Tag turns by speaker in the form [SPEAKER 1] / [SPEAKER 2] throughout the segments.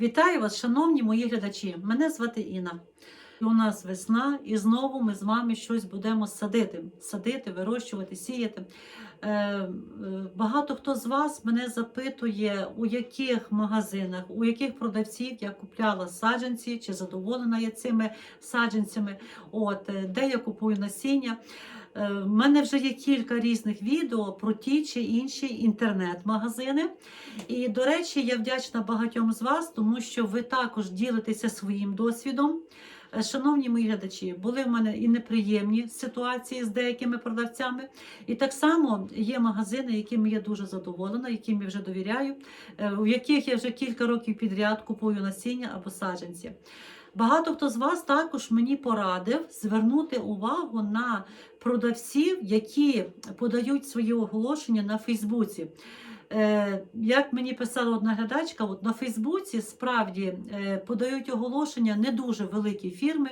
[SPEAKER 1] Вітаю вас, шановні мої глядачі. Мене звати Інна. І у нас весна, і знову ми з вами щось будемо садити, садити, вирощувати, сіяти. Е, е, багато хто з вас мене запитує, у яких магазинах, у яких продавців я купляла саджанці, чи задоволена я цими саджанцями, от, е, де я купую насіння. Е, В мене вже є кілька різних відео про ті чи інші інтернет-магазини. І, до речі, я вдячна багатьом з вас, тому що ви також ділитеся своїм досвідом. Е, Шановні мої глядачі, були в мене і неприємні ситуації з деякими продавцями. І так само є магазини, якими я дуже задоволена, яким я вже довіряю, е, у яких я вже кілька років підряд купую насіння або саджанці. Багато хто з вас також мені порадив звернути увагу на продавців, які подають свої оголошення на Фейсбуці. Е, Як мені писала одна глядачка, от на Фейсбуці справді е, подають оголошення не дуже великі фірми.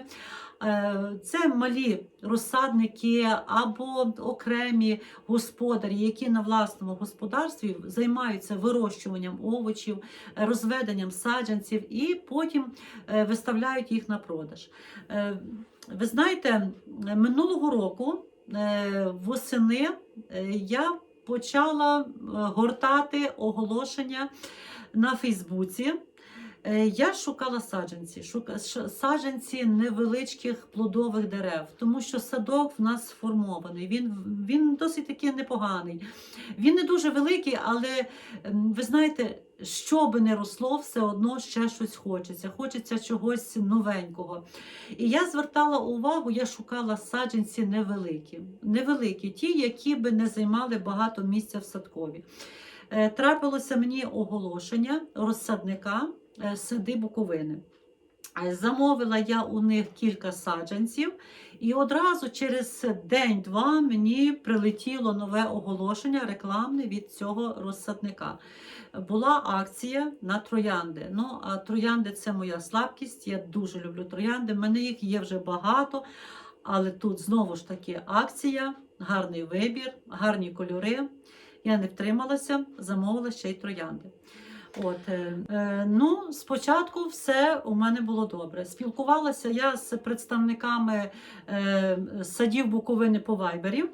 [SPEAKER 1] Е, Це малі розсадники або окремі господарі, які на власному господарстві займаються вирощуванням овочів, розведенням саджанців і потім е, виставляють їх на продаж. Е, Ви знаєте, минулого року восени я почала гортати оголошення на Фейсбуці. Е, Я шукала саджанці, шука, саджанці невеличких плодових дерев, тому що садок в нас сформований. Він, він досить таки непоганий. Він не дуже великий, але ви знаєте, що би не росло, все одно ще щось хочеться. Хочеться чогось новенького. І я звертала увагу, я шукала саджанці невеликі, невеликі, ті, які би не займали багато місця в садкові. Е, Трапилося мені оголошення розсадника е, сади Буковини. Е, Замовила я у них кілька саджанців, і одразу через день-два мені прилетіло нове оголошення рекламне від цього розсадника. Була акція на троянди. Ну, а троянди це моя слабкість. Я дуже люблю троянди. В мене їх є вже багато, але тут знову ж таки акція, гарний вибір, гарні кольори. Я не втрималася, замовила ще й троянди. От, е, е, ну, спочатку все у мене було добре. Спілкувалася я з представниками е, садів Буковини по Вайбері.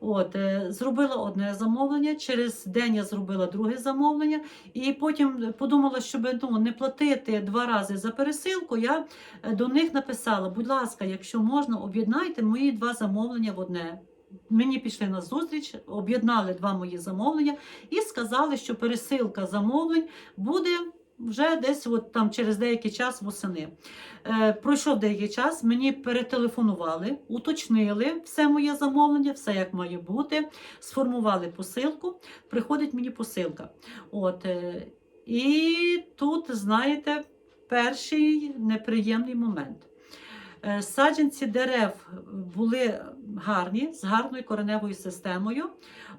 [SPEAKER 1] От, е, зробила одне замовлення, через день я зробила друге замовлення, і потім подумала, щоб ну, не платити два рази за пересилку, я е, до них написала: будь ласка, якщо можна, об'єднайте мої два замовлення в одне. Мені пішли на зустріч, об'єднали два мої замовлення і сказали, що пересилка замовлень буде вже десь от там через деякий час восени. Е, пройшов деякий час, мені перетелефонували, уточнили все моє замовлення, все як має бути, сформували посилку. Приходить мені посилка. От, е, і тут, знаєте, перший неприємний момент. Е, Саджанці дерев були гарні, з гарною кореневою системою.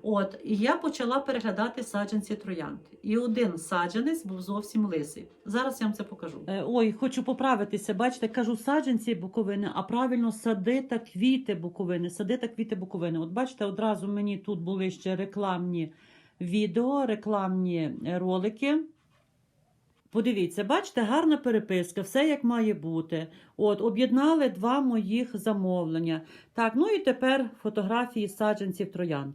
[SPEAKER 1] От, і я почала переглядати саджанці троянд. І один саджанець був зовсім лисий. Зараз я вам це покажу. Е, ой, хочу поправитися. Бачите, кажу саджанці буковини, а правильно сади та квіти буковини. Сади та квіти буковини. От бачите, одразу мені тут були ще рекламні відео, рекламні е, ролики. Подивіться, бачите, гарна переписка, все як має бути. От, об'єднали два моїх замовлення. Так, ну і тепер фотографії саджанців троянд.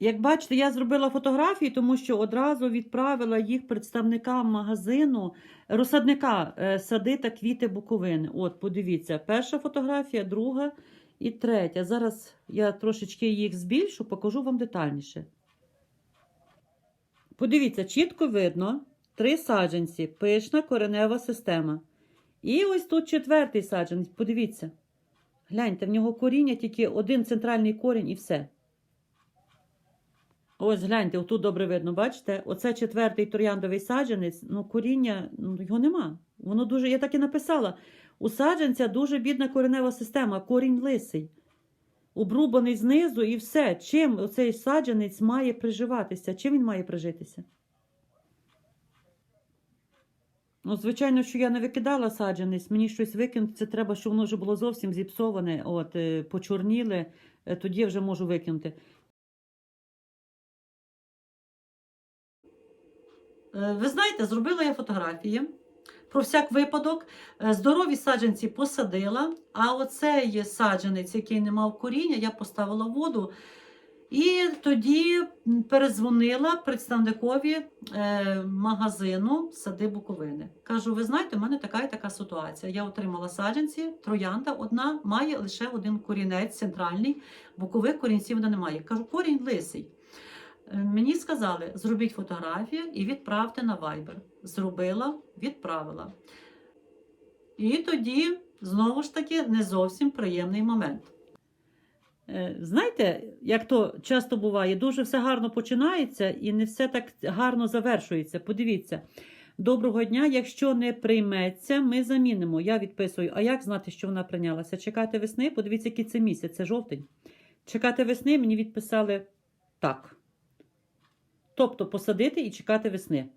[SPEAKER 1] Як бачите, я зробила фотографії, тому що одразу відправила їх представникам магазину розсадника е, сади та квіти Буковини. От, подивіться, перша фотографія, друга і третя. Зараз я трошечки їх збільшу, покажу вам детальніше. Подивіться, чітко видно три саджанці, пишна коренева система. І ось тут четвертий саджанець. Подивіться. Гляньте, в нього коріння тільки один центральний корінь і все. Ось гляньте, отут добре видно, бачите? Оце четвертий трояндовий саджанець, ну коріння ну, його нема. Воно дуже, я так і написала. У саджанця дуже бідна коренева система, корінь лисий. Обрубаний знизу і все. Чим оцей саджанець має приживатися? Чим він має прижитися? Ну, звичайно, що я не викидала саджанець, мені щось викинути, це треба, щоб воно вже було зовсім зіпсоване, от, е, почорніли, е, тоді я вже можу викинути. Е, Ви знаєте, зробила я фотографії. Про всяк випадок, Е, здорові саджанці посадила, а оцей саджанець, який не мав коріння, я поставила воду. І тоді перезвонила представникові е, магазину Сади Буковини. Кажу: ви знаєте, в мене така і така ситуація. Я отримала саджанці, троянда одна має лише один корінець центральний, бокових корінців вона немає. Кажу, корінь лисий. Е, Мені сказали, зробіть фотографію і відправте на Viber. Зробила, відправила. І тоді, знову ж таки, не зовсім приємний момент. Е, Знаєте, як то часто буває, дуже все гарно починається і не все так гарно завершується. Подивіться, доброго дня, якщо не прийметься, ми замінимо. Я відписую. А як знати, що вона прийнялася? Чекати весни? Подивіться, який це місяць, це жовтень. Чекати весни мені відписали так. Тобто посадити і чекати весни.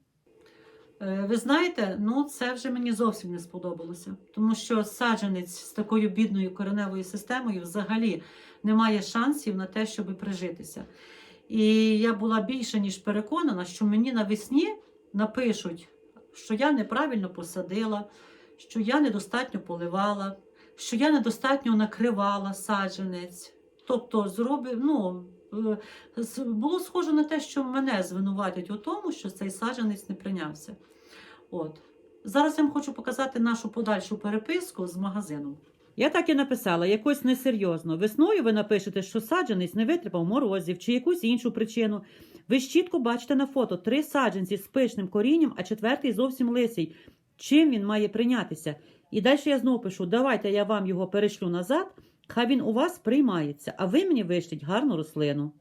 [SPEAKER 1] Е, Ви знаєте, ну це вже мені зовсім не сподобалося, тому що саджанець з такою бідною кореневою системою взагалі не має шансів на те, щоб прижитися. І я була більше ніж переконана, що мені навесні напишуть, що я неправильно посадила, що я недостатньо поливала, що я недостатньо накривала саджанець. Тобто, зробив, ну, було схоже на те, що мене звинуватять у тому, що цей саджанець не прийнявся. От. Зараз я вам хочу показати нашу подальшу переписку з магазином. Я так і написала, якось несерйозно. Весною ви напишете, що саджанець не витримав морозів чи якусь іншу причину. Ви ж чітко бачите на фото три саджанці з пишним корінням, а четвертий зовсім лисий. Чим він має прийнятися? І далі я знову пишу: давайте я вам його перешлю назад, хай він у вас приймається, а ви мені вишліть гарну рослину.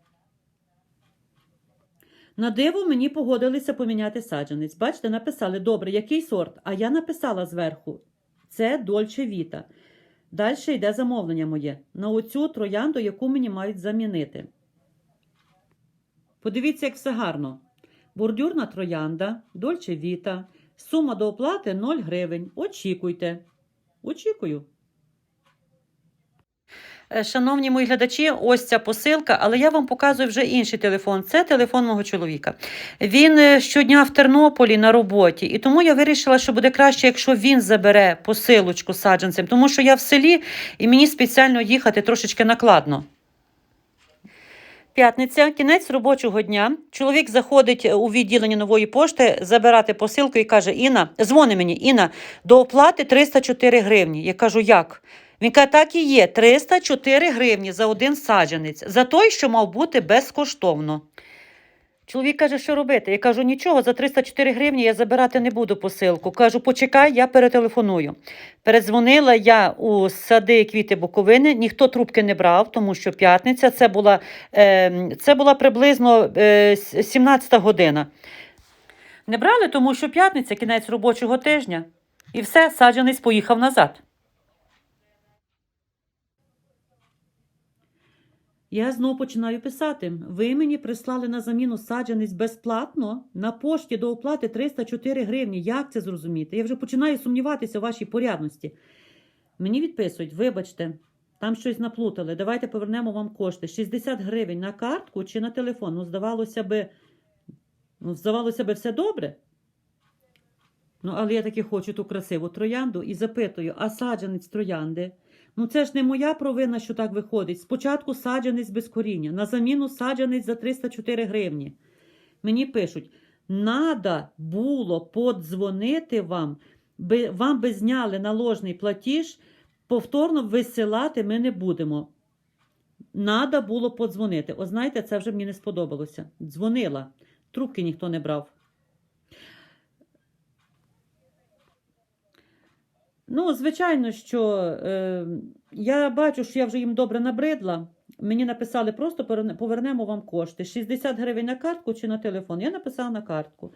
[SPEAKER 1] На диво мені погодилися поміняти саджанець. Бачите, написали, добре, який сорт? А я написала зверху: це Дольче Віта. Далі йде замовлення моє на оцю троянду, яку мені мають замінити. Подивіться, як все гарно. Бордюрна троянда, Дольче Віта. Сума до оплати 0 гривень. Очікуйте. Очікую. Е, Шановні мої глядачі, ось ця посилка, але я вам показую вже інший телефон. Це телефон мого чоловіка. Він е, щодня в Тернополі на роботі, і тому я вирішила, що буде краще, якщо він забере посилочку саджанцем, тому що я в селі і мені спеціально їхати трошечки накладно. П'ятниця, кінець робочого дня. Чоловік заходить у відділення нової пошти забирати посилку і каже: Інна, дзвони мені, Інна, до оплати 304 гривні. Я кажу, як? Він каже, так і є, 304 гривні за один саджанець, за той, що мав бути безкоштовно. Чоловік каже, що робити? Я кажу, нічого, за 304 гривні я забирати не буду посилку. Кажу, почекай, я перетелефоную. Передзвонила я у сади квіти Буковини, ніхто трубки не брав, тому що п'ятниця це була, е, це була приблизно е, 17 година. Не брали, тому що п'ятниця, кінець робочого тижня. І все, саджанець поїхав назад. Я знову починаю писати. Ви мені прислали на заміну саджанець безплатно на пошті до оплати 304 гривні. Як це зрозуміти? Я вже починаю сумніватися у вашій порядності. Мені відписують, вибачте, там щось наплутали. Давайте повернемо вам кошти. 60 гривень на картку чи на телефон. Ну, здавалося би, ну, здавалося би, все добре. Ну, але я таки хочу ту красиву троянду і запитую, а саджанець троянди? Ну це ж не моя провина, що так виходить. Спочатку саджанець без коріння, на заміну саджанець за 304 гривні. Мені пишуть: надо було подзвонити вам, вам би зняли наложний платіж, повторно висилати ми не будемо. Надо було подзвонити. О, знаєте, це вже мені не сподобалося. Дзвонила, трубки ніхто не брав. Ну, звичайно, що е, я бачу, що я вже їм добре набридла. Мені написали, просто повернемо вам кошти. 60 гривень на картку чи на телефон. Я написала на картку.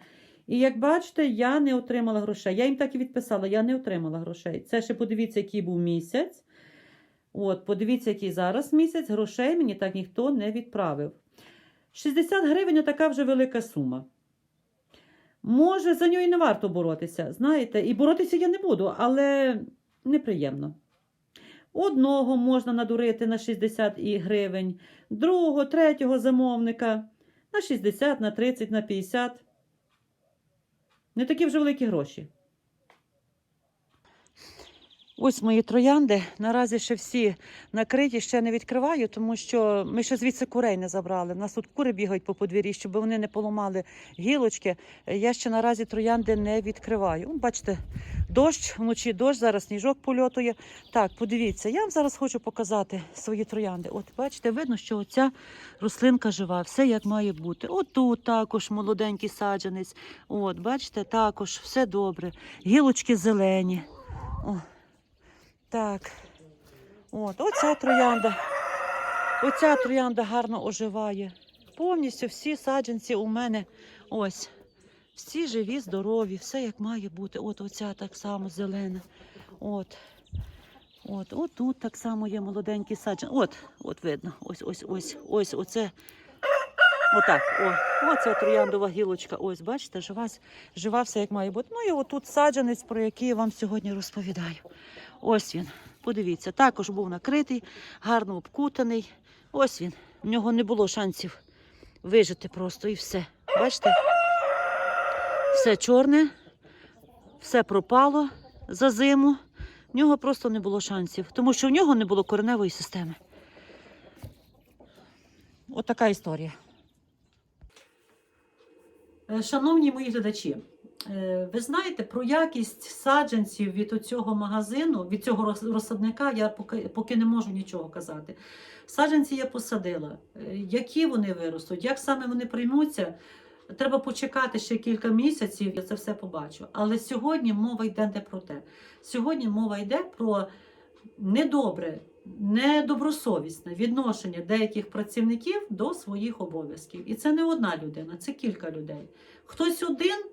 [SPEAKER 1] І як бачите, я не отримала грошей. Я їм так і відписала, я не отримала грошей. Це ще подивіться, який був місяць. От, подивіться, який зараз місяць. Грошей мені так ніхто не відправив. 60 гривень така вже велика сума. Може, за нього і не варто боротися, знаєте, і боротися я не буду, але неприємно. Одного можна надурити на 60 і гривень, другого, третього замовника на 60, на 30, на 50. Не такі вже великі гроші. Ось мої троянди. Наразі ще всі накриті, ще не відкриваю, тому що ми ще звідси курей не забрали. У нас тут кури бігають по подвір'ї, щоб вони не поламали гілочки. Я ще наразі троянди не відкриваю. Бачите, дощ, вночі дощ, зараз сніжок польотує. Так, подивіться, я вам зараз хочу показати свої троянди. От бачите, видно, що оця рослинка жива, все як має бути. От тут також молоденький саджанець. От, бачите, також все добре. Гілочки зелені. О, так. От, оця троянда. Оця троянда гарно оживає. Повністю всі саджанці у мене ось. Всі живі, здорові, все як має бути. От оця так само зелена. От. От, от тут так само є молоденький саджан. От, от видно. Ось, ось, ось, ось, оце. Отак. О, оце трояндова гілочка. Ось, бачите, жива, жива все як має бути. Ну і отут саджанець, про який я вам сьогодні розповідаю. Ось він. Подивіться, також був накритий, гарно обкутаний. Ось він. В нього не було шансів вижити просто і все. Бачите? Все чорне, все пропало за зиму. В нього просто не було шансів, тому що в нього не було кореневої системи. От історія. Е, Шановні мої глядачі, ви знаєте, про якість саджанців від цього магазину, від цього роз- розсадника я поки, поки не можу нічого казати. Саджанці я посадила. Е, Які вони виростуть, як саме вони приймуться, треба почекати ще кілька місяців, я це все побачу. Але сьогодні мова йде не про те. Сьогодні мова йде про недобре, недобросовісне відношення деяких працівників до своїх обов'язків. І це не одна людина, це кілька людей. Хтось один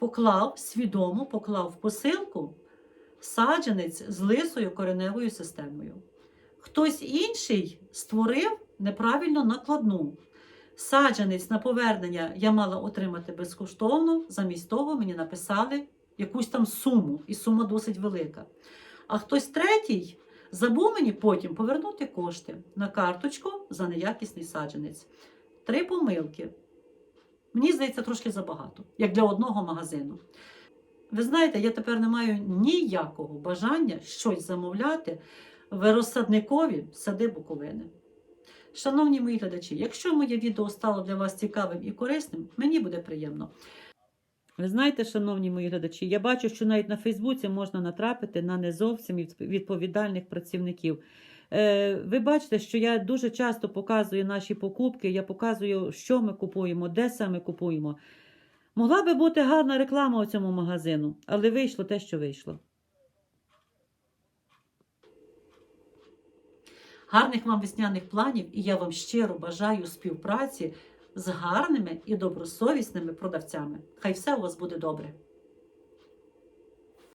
[SPEAKER 1] поклав свідомо поклав в посилку саджанець з лисою кореневою системою. Хтось інший створив неправильно накладну. Саджанець на повернення я мала отримати безкоштовно, замість того мені написали якусь там суму, і сума досить велика. А хтось третій забув мені потім повернути кошти на карточку за неякісний саджанець. Три помилки. Мені здається, трошки забагато, як для одного магазину. Ви знаєте, я тепер не маю ніякого бажання щось замовляти в розсадникові сади Буковини. Шановні мої глядачі, якщо моє відео стало для вас цікавим і корисним, мені буде приємно. Ви знаєте, шановні мої глядачі, я бачу, що навіть на Фейсбуці можна натрапити на не зовсім відповідальних працівників. Е, Ви бачите, що я дуже часто показую наші покупки, я показую, що ми купуємо, де саме купуємо. Могла би бути гарна реклама у цьому магазину, але вийшло те, що вийшло. Гарних вам весняних планів, і я вам щиро бажаю співпраці з гарними і добросовісними продавцями. Хай все у вас буде добре.